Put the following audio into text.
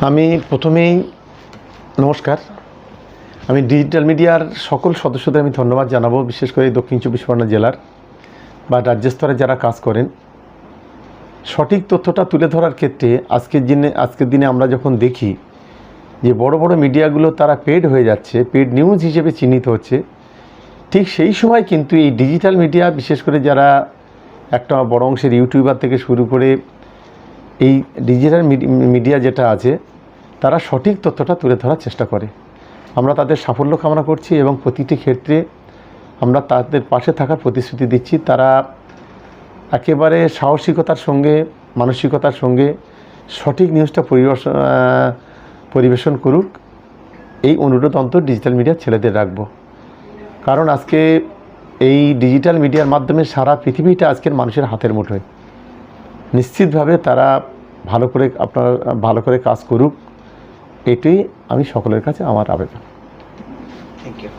আমি প্রথমেই নমস্কার। আমি ডিজিটাল মিডিয়ার সকল সদস্যদের আমি ধন্যবাদ জানাব, বিশেষ করে দক্ষিণ চব্বিশ পরগনা জেলার বা রাজ্য স্তরে যারা কাজ করেন। সঠিক তথ্যটা তুলে ধরার ক্ষেত্রে আজকের দিনে আজকের দিনে আমরা যখন দেখি যে বড় বড় মিডিয়াগুলো তারা পেড হয়ে যাচ্ছে, পেড নিউজ হিসেবে চিহ্নিত হচ্ছে, ঠিক সেই সময় কিন্তু এই ডিজিটাল মিডিয়া, বিশেষ করে যারা একটা বড় অংশের ইউটিউবার থেকে শুরু করে এই ডিজিটাল মিডিয়া যেটা আছে, তারা সঠিক তথ্যটা তুলে ধরার চেষ্টা করে। আমরা তাদের সাফল্য কামনা করছি এবং প্রতিটি ক্ষেত্রে আমরা তাদের পাশে থাকার প্রতিশ্রুতি দিচ্ছি। তারা একেবারে সাহসিকতার সঙ্গে, মানসিকতার সঙ্গে সঠিক নিউজটা পরিবেশন পরিবেশন করুক। এই অনুরোধ অন্তর ডিজিটাল মিডিয়ার ছেলেদের রাখব। কারণ আজকে এই ডিজিটাল মিডিয়ার মাধ্যমে সারা পৃথিবীটা আজকের মানুষের হাতের মুঠোয়। নিশ্চিতভাবে তারা ভালো করে আপনার, ভালো করে কাজ করুক, এটাই আমি সকলের কাছে আমার আবেদন। Thank you